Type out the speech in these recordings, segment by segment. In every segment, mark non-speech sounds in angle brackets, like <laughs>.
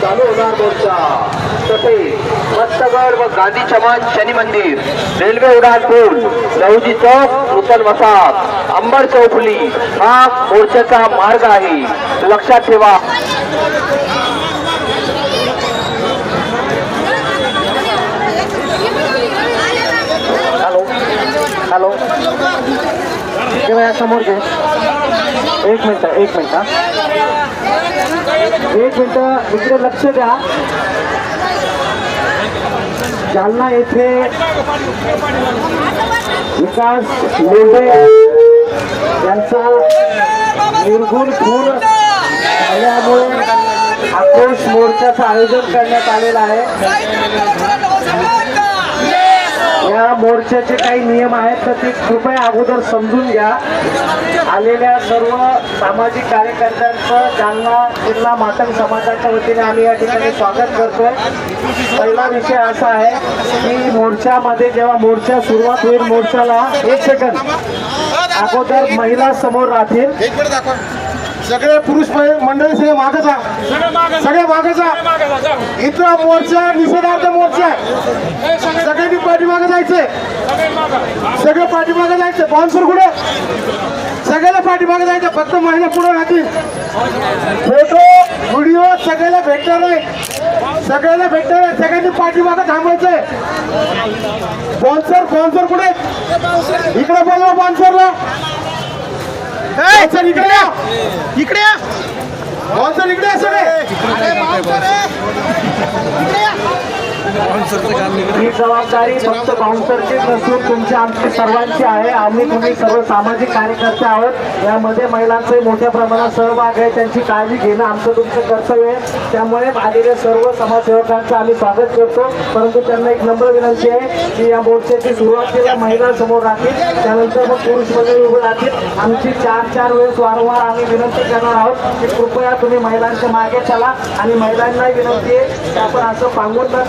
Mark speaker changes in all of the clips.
Speaker 1: चालू होणार मोर्चा तसेच गांधी चमन शनी मंदिर रेल्वे उड्डाण पूल लहुजी चौक नूतन वसाहत अंबर चौफुली हा मोर्चाचा मार्ग आहे. लक्षात ठेवा.
Speaker 2: हॅलो. हॅलो. समोर घे. एक मिनिट एक मिनिट. एक मिनिट इकडे लक्ष द्या. जालना येथे विकास लोंढे यांचा निर्गुण खून झाल्यामुळे आक्रोश मोर्चाचं आयोजन करण्यात आलेलं आहे. या मोर्चाचे काही नियम आहेत तर ते कृपया अगोदर समजून घ्या. आलेल्या सर्व सामाजिक कार्यकर्त्यांचं जालना जिल्हा मातंग समाजाच्या वतीने आम्ही या ठिकाणी स्वागत करतोय. पहिला विषय असा आहे की मोर्चामध्ये जेव्हा मोर्चा सुरुवात होईल मोर्चाला एक सेकंद अगोदर महिला समोर राहतील.
Speaker 3: सगळे पुरुष मंडळी सगळे मागे जा. सगळे मागे जा. इथं मोर्चा निषेधार्थ मोर्चा आहे. सगळ्यांनी पाठीमागे जायचंय. सगळे पाठीमागे जायचं बाउन्सर कुठे? सगळ्याला पाठीमागे जायचं फक्त महिला पुढे राहतील. फोटो व्हिडिओ सगळ्याला भेटणार नाही सगळ्याला भेटणार नाही सगळ्यांनी पाठीमागे थांबायचंय. स्पॉन्सर स्पॉन्सर कुठे इकडे बोलवा स्पॉन्सरला स्पॉन्सर इकडे या. इकडे या. स्पॉन्सर इकडे या. सगळे
Speaker 2: ही जबाबदारी फक्त बाउन्सरचीच नसून तुमची आमची सर्वांची आहे. आम्ही तुम्ही सर्व सामाजिक कार्यकर्ते आहोत. यामध्ये महिलांचाही मोठ्या प्रमाणात सहभाग आहे. त्यांची काळजी घेणं आमचं तुमचं कर्तव्य आहे. त्यामुळे आलेल्या सर्व समाजसेवकांचं आम्ही स्वागत करतो. परंतु त्यांना एक नम्र विनंती आहे की या मोर्चाची सुरुवातीला महिला समोर राहतील त्यानंतर मग पुरुष वगैरे उभे राहतील आमची चार चार वेळेस वारंवार आम्ही विनंती करणार आहोत की कृपया तुम्ही महिलांच्या मागे चला. आणि महिलांना विनंती आहे की आपण असं पांगून न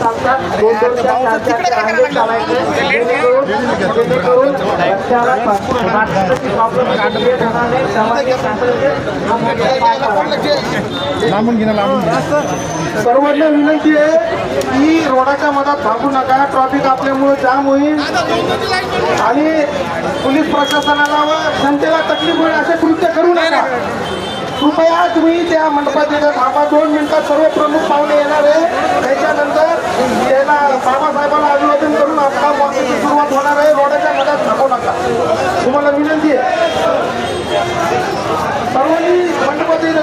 Speaker 3: सर्वांना विनंती आहे की रोडाच्या मधात थांबू नका. ट्रॉफिक आपल्यामुळे जाम होईल. आणि पोलीस प्रशासनाला व जनतेला तकलीफ होईल असे कृत्य करू नका. कृपया तुम्ही त्या मंडपात येतात थांबा. दोन मिनिटात सर्व प्रमुख पाहुणे येणार आहे त्याच्यानंतर त्याला बाबासाहेबांना अभिवादन करून आपला मोर्चाची सुरुवात होणार आहे. रोडाच्या मधात थांबू नका. तुम्हाला विनंती आहे. सर्वांनी मंडपात येत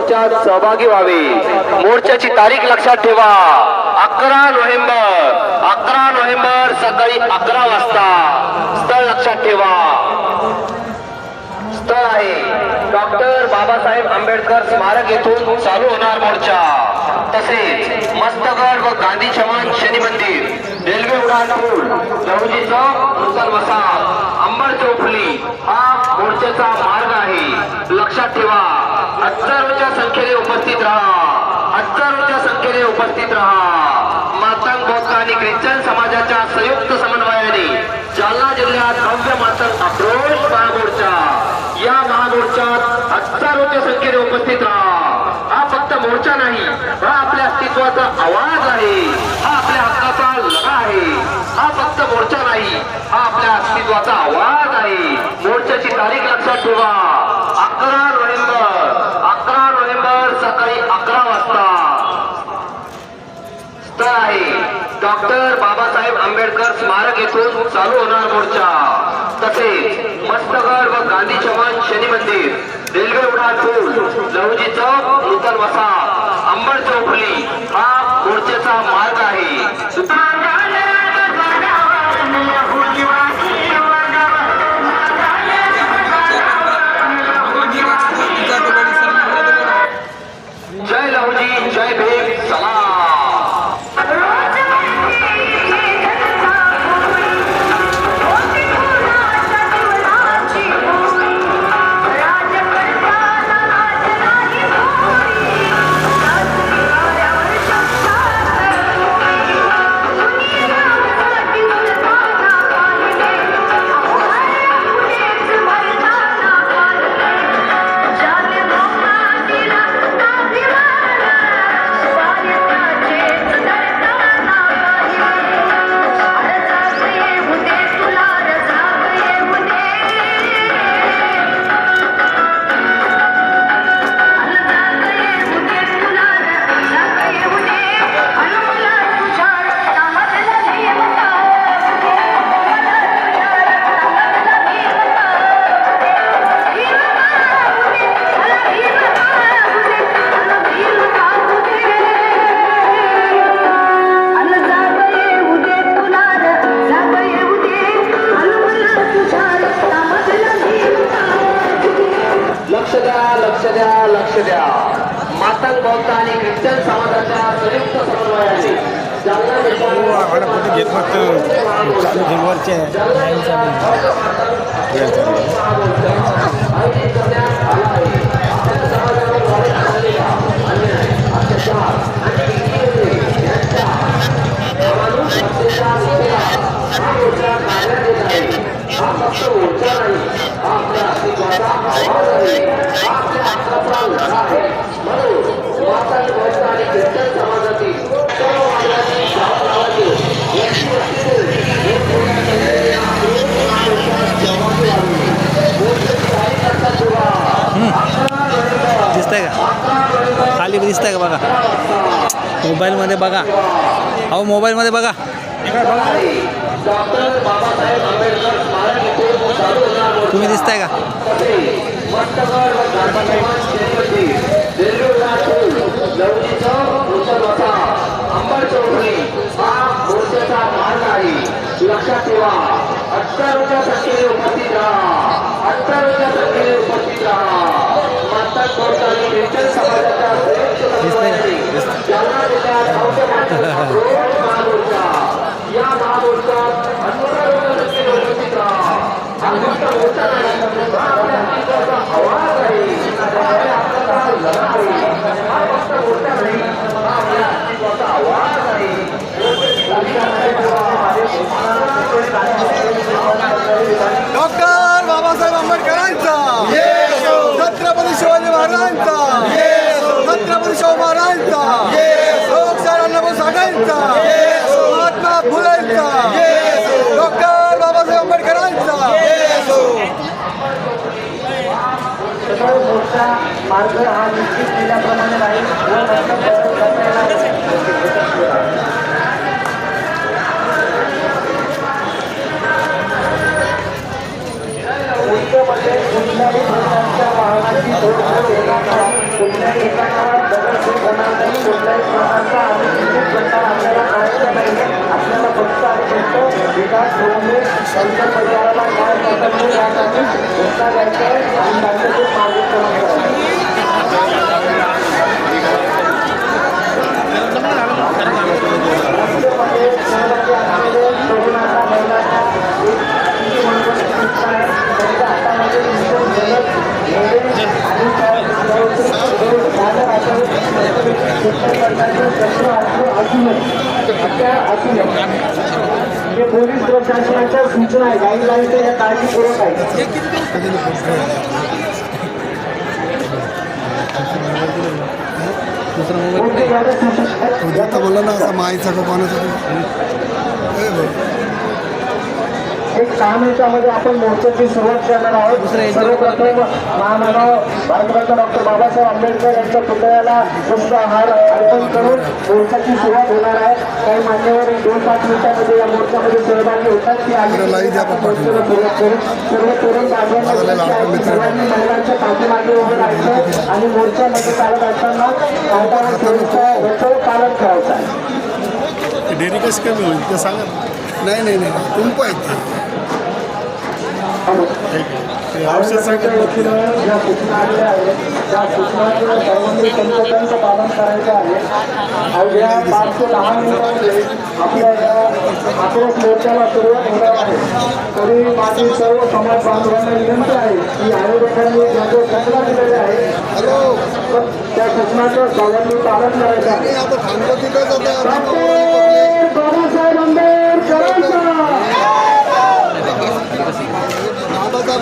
Speaker 1: मोर्चात सहभागी व्हावे. मोर्चाची तारीख लक्षात ठेवा. अकरा नोव्हेंबर. अकरा नोव्हेंबर सकाळी अकरा वाजता. स्थळ लक्षात ठेवा. स्थळ आहे. डॉक्टर बाबासाहेब आंबेडकर स्मारक येथून चालू होणार मोर्चा. तसेच मस्तगड व गांधी चव्हाण शनी मंदिर रेल्वे उडान पूल चौक मुसल वसाहत अंबर चौफुली हा मोर्चाचा मार्ग आहे. लक्षात ठेवा हजारोच्या संख्येने उपस्थित राहा. हजारोच्या संख्येने उपस्थित राहा. मातंग बौद्ध आणि ख्रिश्चन समाजाच्या संयुक्त समन्वयाने जालना जिल्ह्यात भव्य मातंग आक्रोश महामोर्चा. या महामोर्चात हजारोच्या संख्येने उपस्थित राहा. हा फक्त मोर्चा नाही हा आपल्या अस्तित्वाचा आवाज आहे. हा आपल्या हक्काचा लढा आहे. हा फक्त मोर्चा नाही हा आपल्या अस्तित्वाचा आवाज आहे मोर्चाची तारीख लक्षात ठेवा. अकरा नोव्हेंबर. अकरा नोव्हेंबर सकाळी अकरा वाजता. स्थळ आहे. डॉक्टर बाबासाहेब आंबेडकर स्मारक येथून चालू होणार मोर्चा. तसेच मस्तगड व गांधी चव्हाण शनी मंदिर रेल्वे उडान पूल लहुजी चौक नूतन वसा अंबड चौफुली हा मोर्चाचा मार्ग आहे. द्या लक्ष द्या मातंग बौद्ध आणि ख्रिश्चन समाजाच्या संयुक्त समन्वयाने जालना जिल्ह्यात
Speaker 4: घेत फक्त चालू झुलवरचे
Speaker 1: आयोजित करण्यात आला आहे
Speaker 4: दिसतंय का? खाली दिसतंय का बघा? मोबाईलमध्ये बघा. अहो मोबाईलमध्ये बघा.
Speaker 1: डॉक्टर बाबासाहेब आंबेडकर स्मारक येथून चालू होणार मोर्चा.
Speaker 4: तुम्ही दिसताय का
Speaker 1: मस्तगड व गांधी चव्हाण शहरामध्ये रेल्वे हा मोर्चाचा मार्ग आहे लक्षात ठेवा संख्येने उपस्थित राहा संख्येने उपस्थित राहा माता ख्रिश्चन समाजाच्या संयुक्त
Speaker 4: दिसतंय का? दिसतंय.
Speaker 1: जालना जिल्ह्यात <laughs> महामोर्चा या महामोर्चात आवाज आहे हा हा हा आवाज आहे
Speaker 3: डॉक्टर बाबासाहेब आंबेडकरांचा. छत्रपती शिवाजी महाराजांचा. छत्रपती शाहू महाराजांचा.
Speaker 2: सगळं मोर्चा मार्ग हा निश्चित केल्याप्रमाणे राहील व हे पोलीस प्रशासनाच्या सूचना आहे. गाईडलाईन्स या काळजीपूर्वक आहे
Speaker 5: दुसरा मोबाईल
Speaker 2: कोणते यादे सूचित आहेत?
Speaker 1: बोला ना असा माईचा का पाण्याचा
Speaker 2: एक सहा मिनिटामध्ये आपण मोर्चाची सुरुवात करणार आहोत. सर्वप्रथम महामानव भारतरत्न डॉक्टर बाबासाहेब आंबेडकर यांच्या पुतळ्याला पुष्पहार अर्पण करून मोर्चाची सुरुवात होणार आहे. काही मान्यवर दोन पाच मिनिटांमध्ये या मोर्चामध्ये सहभागी होतात. ती आम्ही मोर्चाला सुरुवात करू. सर्व तरुण बांधवांना की सर्वांनी महिलांच्या पाठीमागे उभं राहायचं आणि मोर्चामध्ये चालत असताना कायदा सुरक्षा याचं पालन करायचं आहे
Speaker 1: डेअरी कशी कमी होईल ते सांगा. नाही नाही नाही. कुंप आहेत ते
Speaker 2: वतीनं ज्या सूचना आलेल्या आहेत त्या सूचनांचं सर्वांनी तंतोतंत पालन करायचं आहे. अवघ्या पाच ते दहा मिनिटांमध्ये आपल्या या आक्रोश मोर्चाला सुरुवात होणार आहे. तरी माझी सर्व समाज बांधवांना विनंती आहे. की आयोजकांनी ज्या ज्या सूचना दिलेल्या आहेत त्या सूचनाचं सर्वांनी पालन करायचं आहे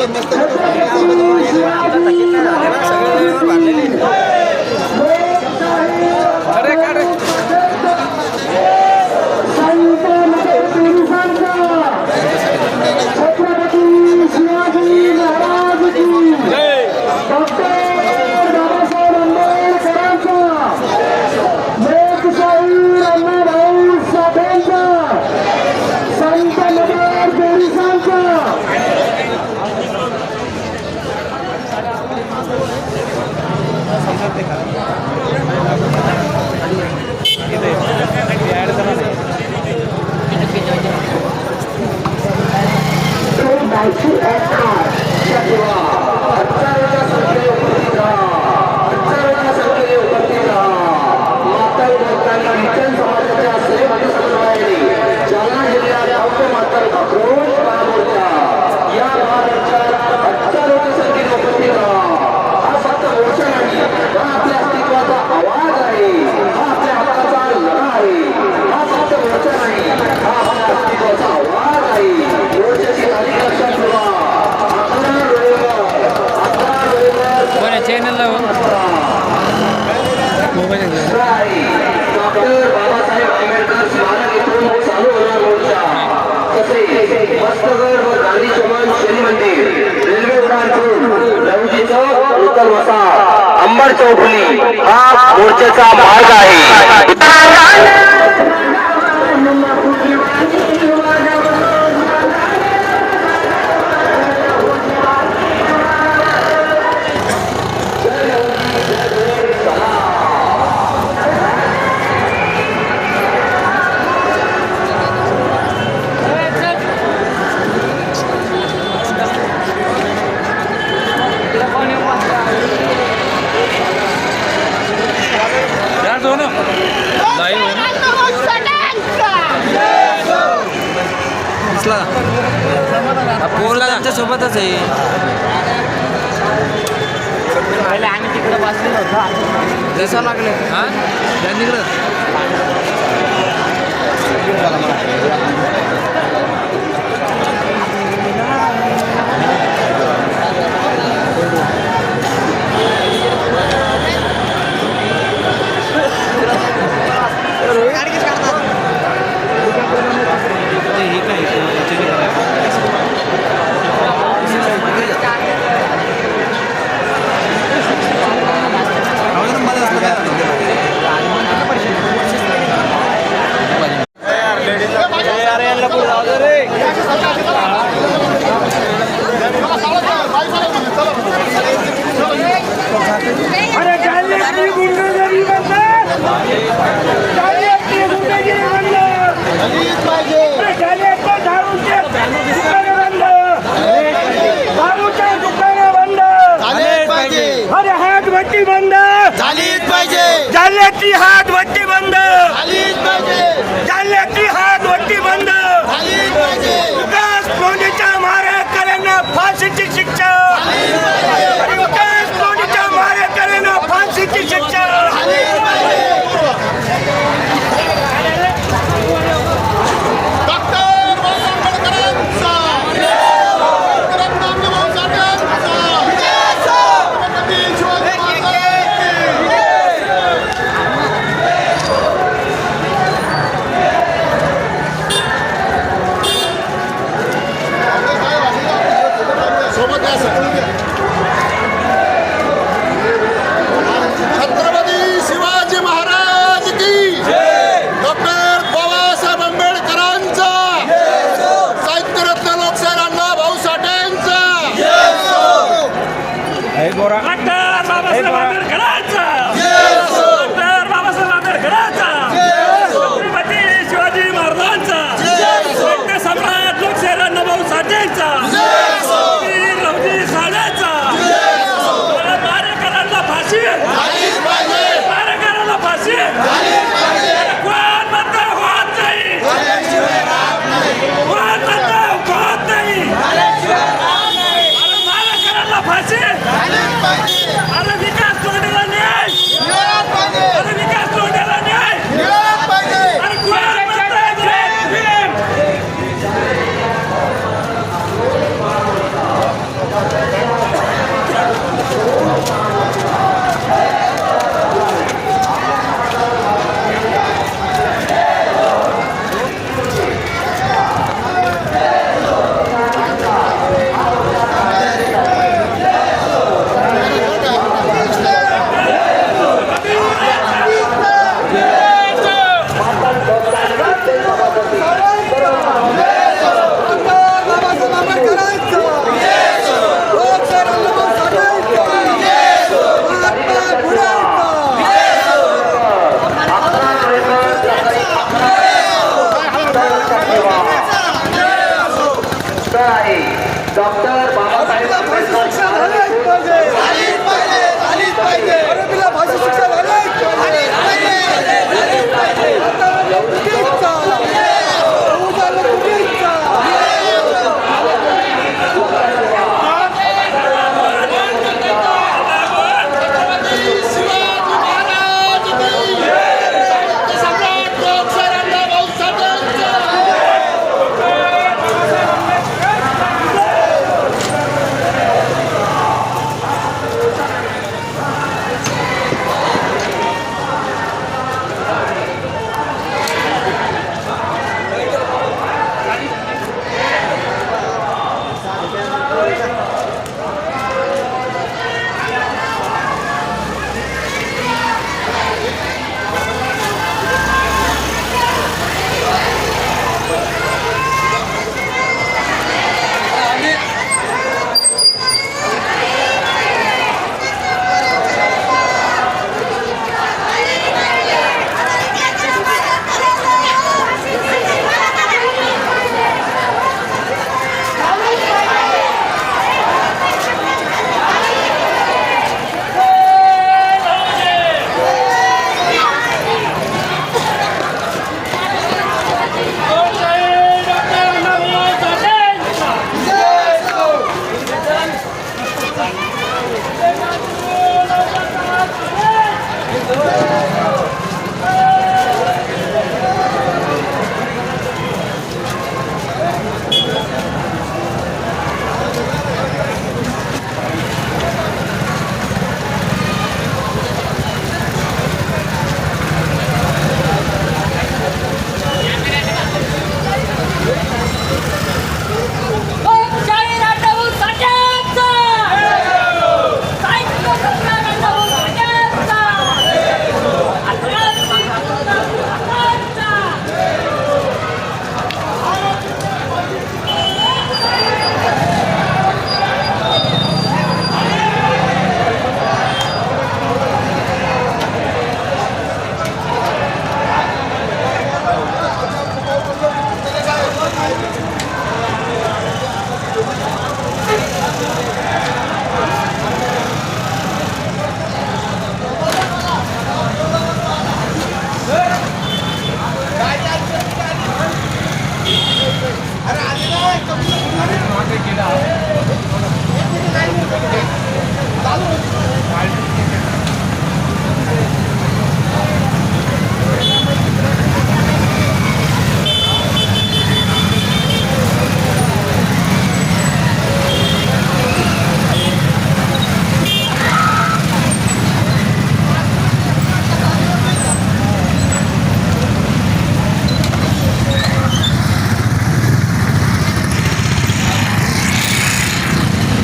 Speaker 1: मस्त
Speaker 4: वसा अंबर चौफुली हा मोर्चाचा मार्ग आहे.
Speaker 5: पोरला त्यांच्या सोबतच आहे. आम्ही तिकडे बसलेलो होतो. लागले. हा? त्या तिकडं हे